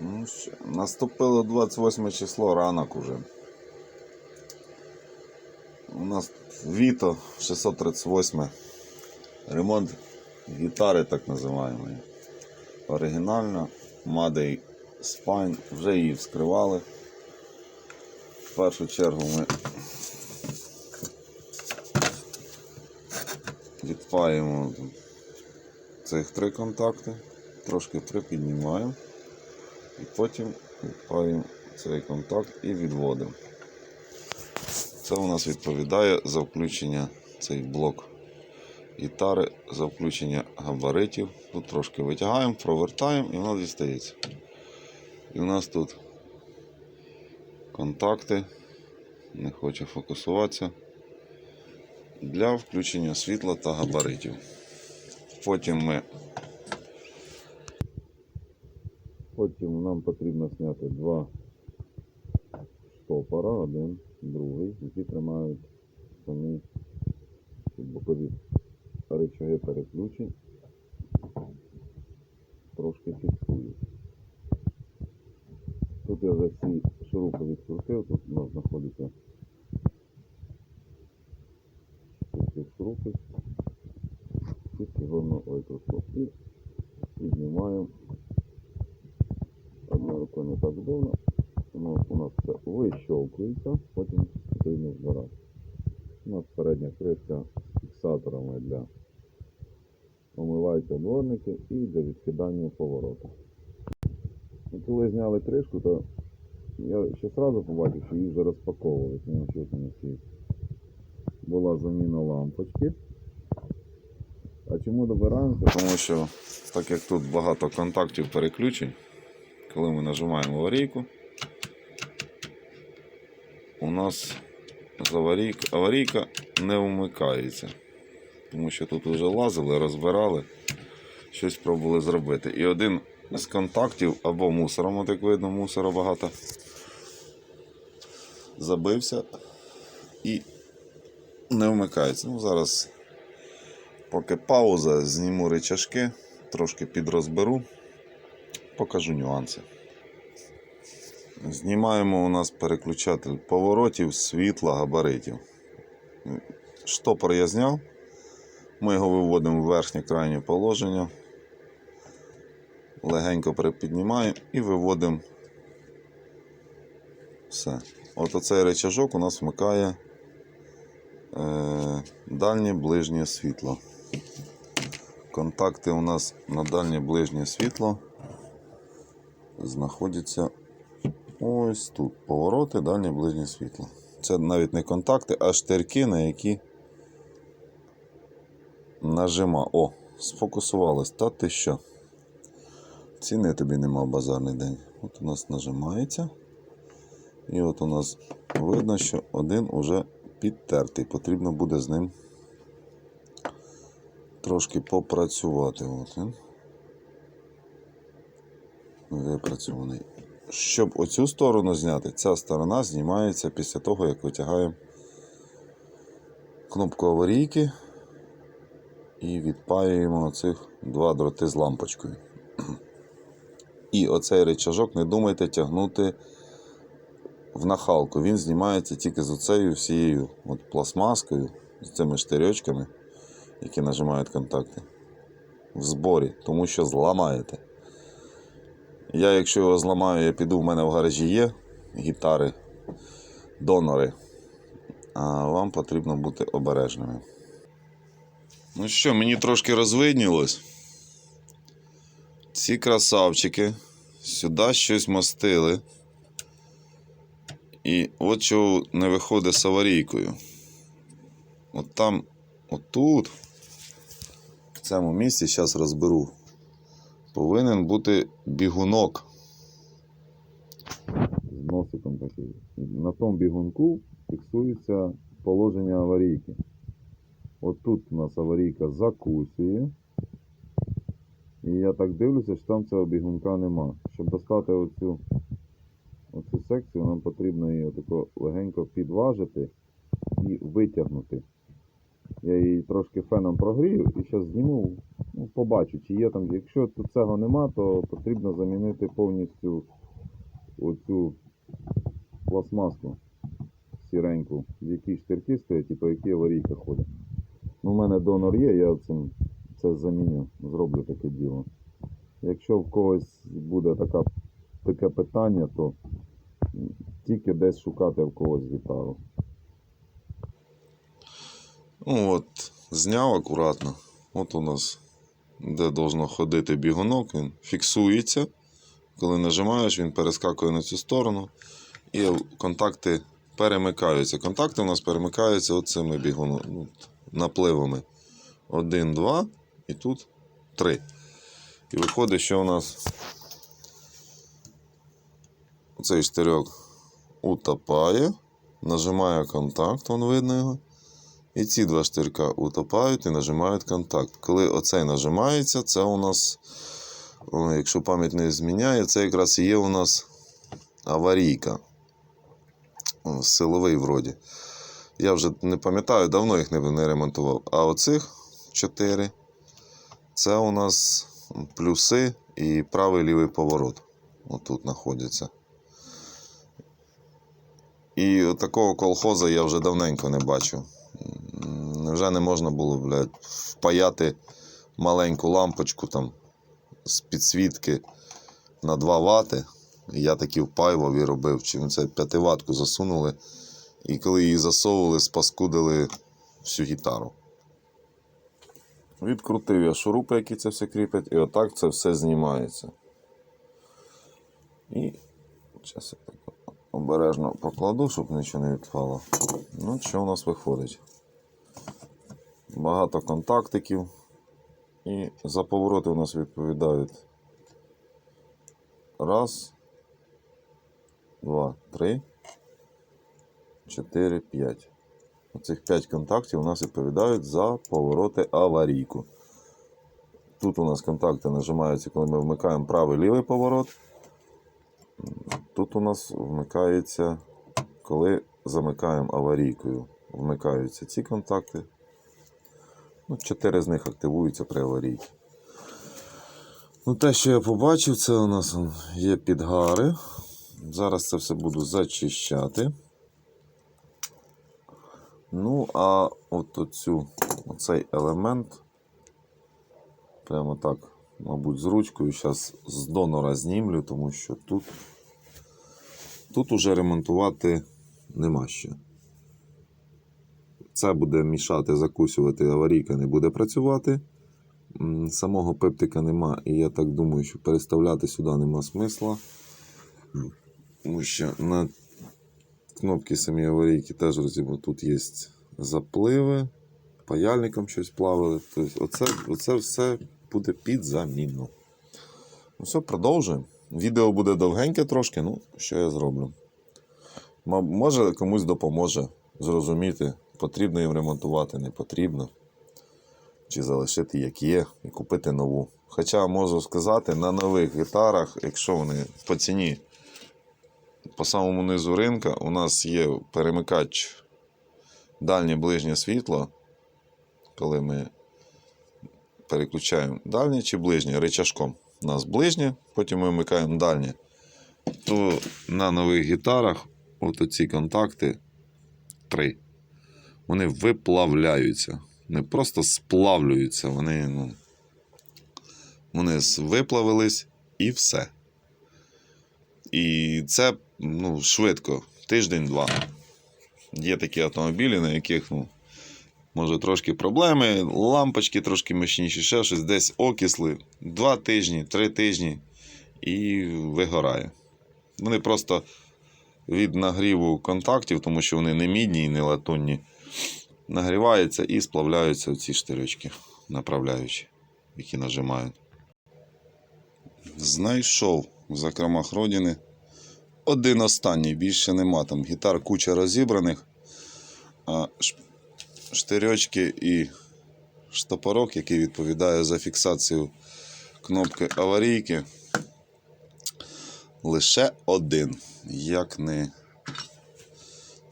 Ну, що, наступило 28 число, ранок уже. У нас Віто 638. Ремонт гітари так називаємо. Оригінальна. Мадей Spine. Вже її вскривали. В першу чергу ми відпаємо цих три контакти, трошки припіднімаємо. І потім відпаємо цей контакт і відводимо. Це у нас відповідає за включення цей блок гітари, за включення габаритів. Тут трошки витягаємо, провертаємо і воно дістається. І у нас тут контакти, не хоче фокусуватися, для включення світла та габаритів. Потім ми Потім нам потрібно зняти два штопора, один, другий, які тримають самі бокові речаги переключень. Трошки фіксують. Тут я вже всі шурупи відкрутив, тут у нас знаходиться таких шурупів. Підсигонно ойкроскоп і піднімаємо не так удобно. Воно у нас все вищовкується, потім потрібно збирати. У нас передня кришка з фіксаторами для омиваються дворники і для відкидання поворота. І коли зняли кришку, то я ще одразу побачив, що її вже розпаковували, тому що у нас. Була заміна лампочки. А чому добираємося? Тому що так як тут багато контактів переключень, коли ми нажимаємо аварійку, у нас аварійка, не вмикається. Тому що тут вже лазили, розбирали, щось пробували зробити. І один з контактів або мусором, от як видно, мусора багато, забився і не вмикається. Ну, зараз, поки пауза, зніму речашки, трошки підрозберу, покажу нюанси. Знімаємо у нас переключатель поворотів, світла, габаритів. Штопор я зняв. Ми його виводимо в верхнє крайнє положення. Легенько припіднімаємо і виводимо все. От оцей речажок у нас вмикає е, дальнє ближнє світло. Контакти у нас на дальнє ближнє світло знаходяться ось тут. Повороти, дальнє ближнє світло. Це навіть не контакти, а штирки, на які нажима. О, сфокусувалось. Та ти що? Ціни тобі нема базарний день. От у нас нажимається. І от у нас видно, що один уже підтертий. Потрібно буде з ним трошки попрацювати. От він. Випрацьований. Щоб оцю сторону зняти, ця сторона знімається після того, як витягаємо кнопку аварійки і відпаюємо оцих два дроти з лампочкою. І оцей речажок не думайте тягнути в нахалку. Він знімається тільки з оцею всією от пластмаскою, з цими штирьочками, які нажимають контакти. В зборі, тому що зламаєте. Я, якщо його зламаю, я піду, в мене в гаражі є гітари, донори. А вам потрібно бути обережними. Ну що, мені трошки розвиднілось. Ці красавчики сюди щось мастили. І от чого не виходить з аварійкою. От там, отут, в цьому місці, зараз розберу, повинен бути бігунок. З носиком такий. На тому бігунку фіксується положення аварійки. От тут у нас аварійка закусує. І я так дивлюся, що там цього бігунка нема. Щоб достати оцю, оцю секцію, нам потрібно її отако легенько підважити і витягнути. Я її трошки феном прогрію і зараз зніму, побачу, чи є там. Якщо цього нема, то потрібно замінити повністю оцю пластмаску сіреньку, в якій штирки стоять і по якій аварійка ходить. Ну, у мене донор є, я цим це заміню, зроблю таке діло. Якщо в когось буде така, таке питання, то тільки десь шукати в когось гітару. Ну от, зняв акуратно. От у нас, де должно ходити бігунок, він фіксується. Коли нажимаєш, він перескакує на цю сторону. І контакти перемикаються. Контакти у нас перемикаються оцими бігуно, ну, напливами. Один, два і тут три. І виходить, що у нас цей штирьок утопає, нажимає контакт, вон видно його. І ці два штирка утопають і нажимають контакт. Коли оцей нажимається, це у нас, якщо пам'ять не зміняє, це якраз є у нас аварійка. Силовий вроді. Я вже не пам'ятаю, давно їх не, ремонтував. А оцих чотири це у нас плюси і правий лівий поворот. Отут знаходяться. І такого колхоза я вже давненько не бачив. М, Невже не можна було, блядь, впаяти маленьку лампочку там з підсвітки на 2 вати. Я таки впаював і робив. Чи це 5 ватку засунули. І коли її засовували, спаскудили всю гітару. Відкрутив я шурупи, які це все кріплять, і отак це все знімається. І зараз я так обережно покладу, щоб нічого не відпало. Ну, що у нас виходить? Багато контактиків. І за повороти у нас відповідають. Раз, два, три, чотири, п'ять. Оцих 5 контактів у нас відповідають за повороти аварійку. Тут у нас контакти нажимаються, коли ми вмикаємо правий лівий поворот. Тут у нас вмикається, коли замикаємо аварійкою. Вмикаються ці контакти. Ну, чотири з них активуються при аварійці. Ну, те, що я побачив, це у нас є підгари. Зараз це все буду зачищати. Ну, а от оцю, оцей елемент, прямо так, мабуть, з ручкою, зараз з донора знімлю, тому що тут, тут уже ремонтувати нема що. Це буде мішати, закусювати, аварійка не буде працювати. Самого пептика нема, і я так думаю, що переставляти сюди нема смисла. Тому що на кнопки самі аварійки теж розібрано. Тут є запливи, паяльником щось плавили. Тобто оце, оце все буде під заміну. Ну все, продовжуємо. Відео буде довгеньке трошки, ну, що я зроблю. Може комусь допоможе зрозуміти, потрібно їм ремонтувати, не потрібно. Чи залишити як є і купити нову. Хоча можу сказати, на нових гітарах, якщо вони по ціні по самому низу ринка у нас є перемикач дальнє ближнє світло, коли ми переключаємо дальнє чи ближнє рычажком. У нас ближнє, потім ми вмикаємо дальнє. То на нових гітарах от оці контакти три. Вони виплавляються. Не просто сплавлюються, вони, ну, вони виплавились і все. І це ну, швидко, тиждень-два. Є такі автомобілі, на яких ну, може трошки проблеми, лампочки трошки мощніші, ще щось, десь окисли. Два тижні, три тижні і вигорає. Вони просто від нагріву контактів, тому що вони не мідні і не латунні, нагріваються і сплавляються ці штирючки, направляючі, які нажимають. Знайшов в закромах родини один останній, більше нема. Там гітар куча розібраних, а штирьочки і штопорок, який відповідає за фіксацію кнопки аварійки. Лише один. Як не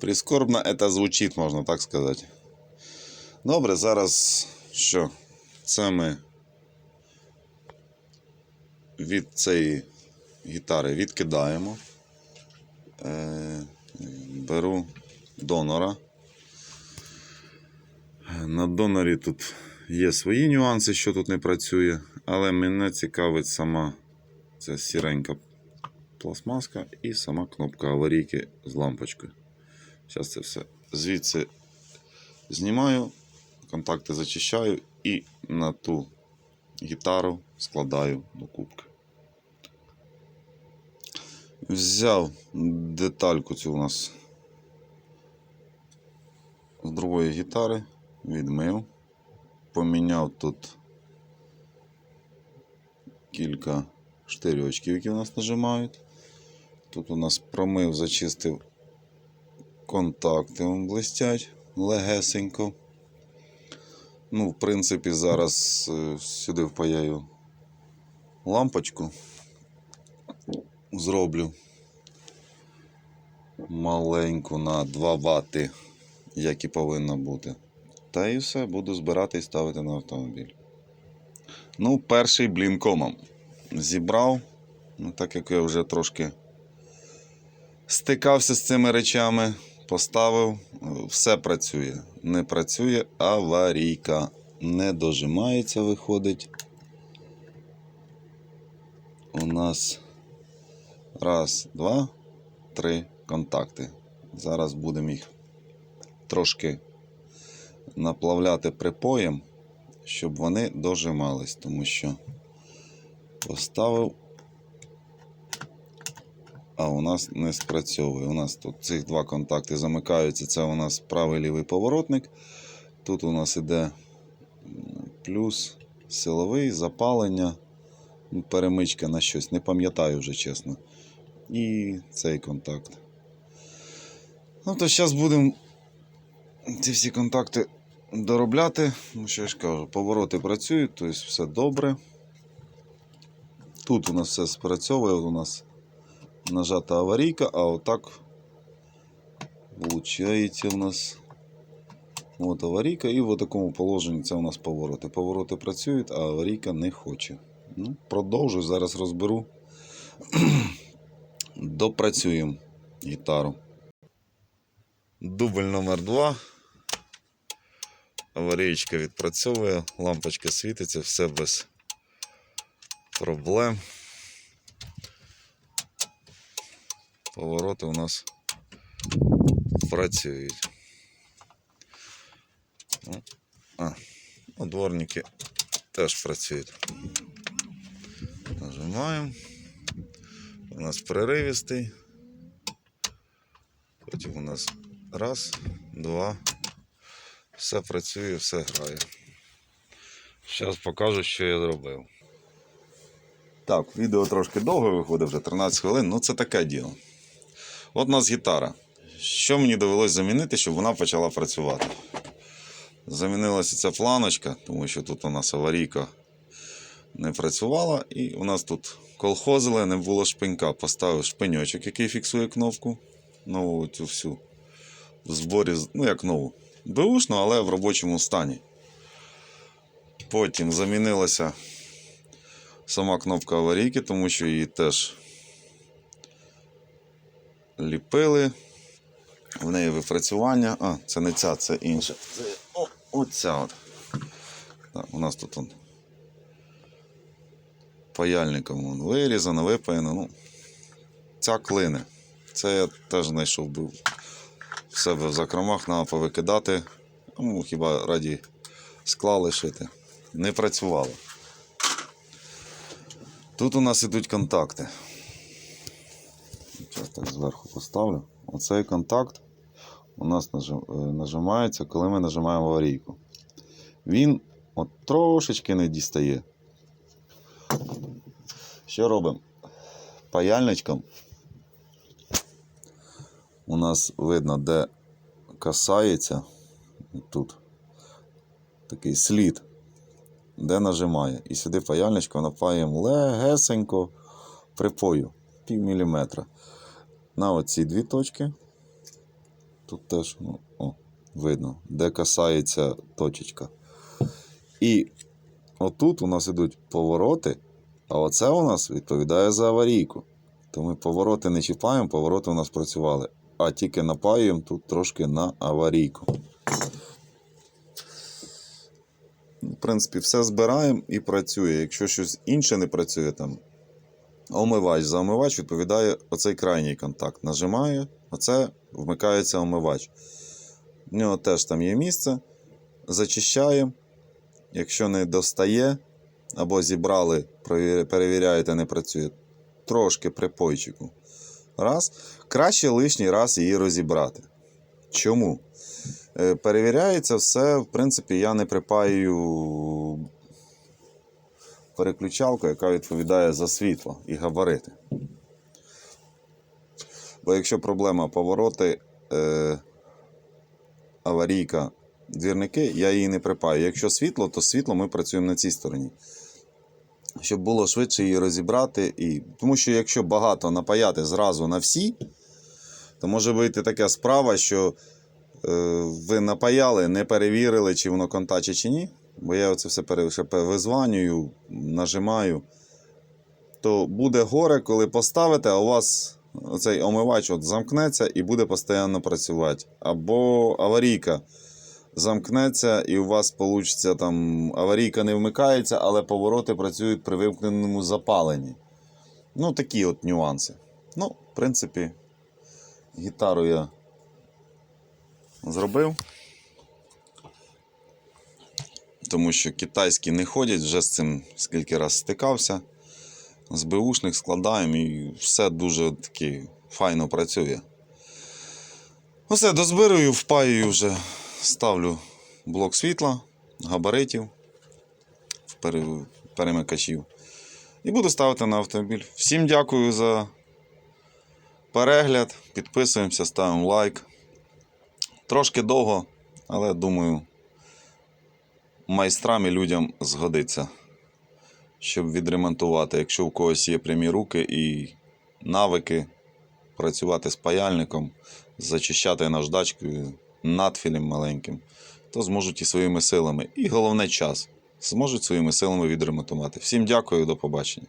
прискорбно це звучить, можна так сказати. Добре, зараз що? Це ми від цієї гітари відкидаємо. Е, беру донора. На донорі тут є свої нюанси, що тут не працює, але мене цікавить сама ця сіренька пластмаска і сама кнопка аварійки з лампочкою. Зараз це все звідси знімаю, контакти зачищаю і на ту гітару складаю до кубки. Взяв детальку цю у нас з другої гітари, відмив, поміняв тут кілька штирьочків, які у нас нажимають. Тут у нас промив, зачистив контакти, вон блистять легесенько. Ну, в принципі, зараз е, сюди впаяю лампочку. Зроблю маленьку на 2 вати, як і повинно бути. Та і все, буду збирати і ставити на автомобіль. Ну, перший блін комом зібрав. Ну, так як я вже трошки стикався з цими речами, поставив, все працює. Не працює аварійка. Не дожимається, виходить. У нас раз, два, три контакти. Зараз будемо їх трошки наплавляти припоєм, щоб вони дожимались, тому що поставив, а у нас не спрацьовує. У нас тут цих два контакти замикаються. Це у нас правий лівий поворотник. Тут у нас іде плюс силовий, запалення, ну, перемичка на щось. Не пам'ятаю вже чесно. І цей контакт. Ну, то зараз будемо ці всі контакти доробляти. Ну, що я ж кажу, повороти працюють, тобто все добре. Тут у нас все спрацьовує, у нас нажата аварійка, а отак виходить у нас от аварійка, і в такому положенні це у нас повороти. Повороти працюють, а аварійка не хоче. Ну, продовжую, зараз розберу. Допрацюємо гітару. Дубль номер 2 Аварійка відпрацьовує, лампочка світиться, все без проблем. Повороти у нас працюють. Ну, А, ну, дворники теж працюють. Нажимаємо. У нас переривістий. Потім у нас раз, два. Все працює, все грає. Зараз покажу, що я зробив. Так, відео трошки довго виходить, вже 13 хвилин, ну це таке діло. От у нас гітара. Що мені довелося замінити, щоб вона почала працювати? Замінилася ця планочка, тому що тут у нас аварійка не працювала, і у нас тут колхозили, не було шпинька. Поставив шпиньочок, який фіксує кнопку. Нову цю всю в зборі, ну як нову. Беушну, але в робочому стані. Потім замінилася сама кнопка аварійки, тому що її теж ліпили. В неї випрацювання. А, це не ця, це інша. Це о, оця от. Так, у нас тут он, паяльником он, вирізано, випаяно. Ну, ця клине. Це я теж знайшов був в себе в закромах, треба повикидати. Ну, хіба раді скла лишити. Не працювало. Тут у нас ідуть контакти. Зараз так зверху поставлю. Оцей контакт у нас е, нажимається, коли ми нажимаємо аварійку. Він от трошечки не дістає. Що робимо? Паяльничком у нас видно, де касається тут такий слід, де нажимає. І сюди паяльничком напаємо легесенько припою, пів міліметра. На оці дві точки. Тут теж ну, о, видно, де касається точечка. І отут у нас ідуть повороти, А оце у нас відповідає за аварійку. То ми повороти не чіпаємо, повороти у нас працювали. А тільки напаюємо тут трошки на аварійку. В принципі, все збираємо і працює. Якщо щось інше не працює, там омивач. За омивач відповідає оцей крайній контакт. Нажимаю, оце вмикається омивач. В нього теж там є місце. Зачищаємо. Якщо не достає, або зібрали, перевіряєте, не працює. Трошки припойчику. Раз. Краще лишній раз її розібрати. Чому? Е, Перевіряється все, в принципі, я не припаю переключалку, яка відповідає за світло і габарити. Бо якщо проблема повороти, е, аварійка, двірники, я її не припаю. Якщо світло, то світло ми працюємо на цій стороні. Щоб було швидше її розібрати. І... Тому що якщо багато напаяти зразу на всі, то може вийти така справа, що е, ви напаяли, не перевірили, чи воно контачить чи ні. Бо я це все визванюю, нажимаю. То буде горе, коли поставите, а у вас цей омивач от замкнеться і буде постійно працювати. Або аварійка замкнеться, і у вас вийде там аварійка не вмикається, але повороти працюють при вимкненому запаленні. Ну, такі от нюанси. Ну, в принципі, гітару я зробив. Тому що китайські не ходять, вже з цим скільки раз стикався. З беушних складаємо і все дуже таки файно працює. Оце дозбирую, впаюю вже, ставлю блок світла, габаритів, перемикачів. І буду ставити на автомобіль. Всім дякую за перегляд. Підписуємося, ставимо лайк. Трошки довго, але думаю, майстрам і людям згодиться, щоб відремонтувати. Якщо у когось є прямі руки і навики працювати з паяльником, зачищати наждачкою, надфілем маленьким, то зможуть і своїми силами. І головне час. Зможуть своїми силами відремонтувати. Всім дякую, до побачення.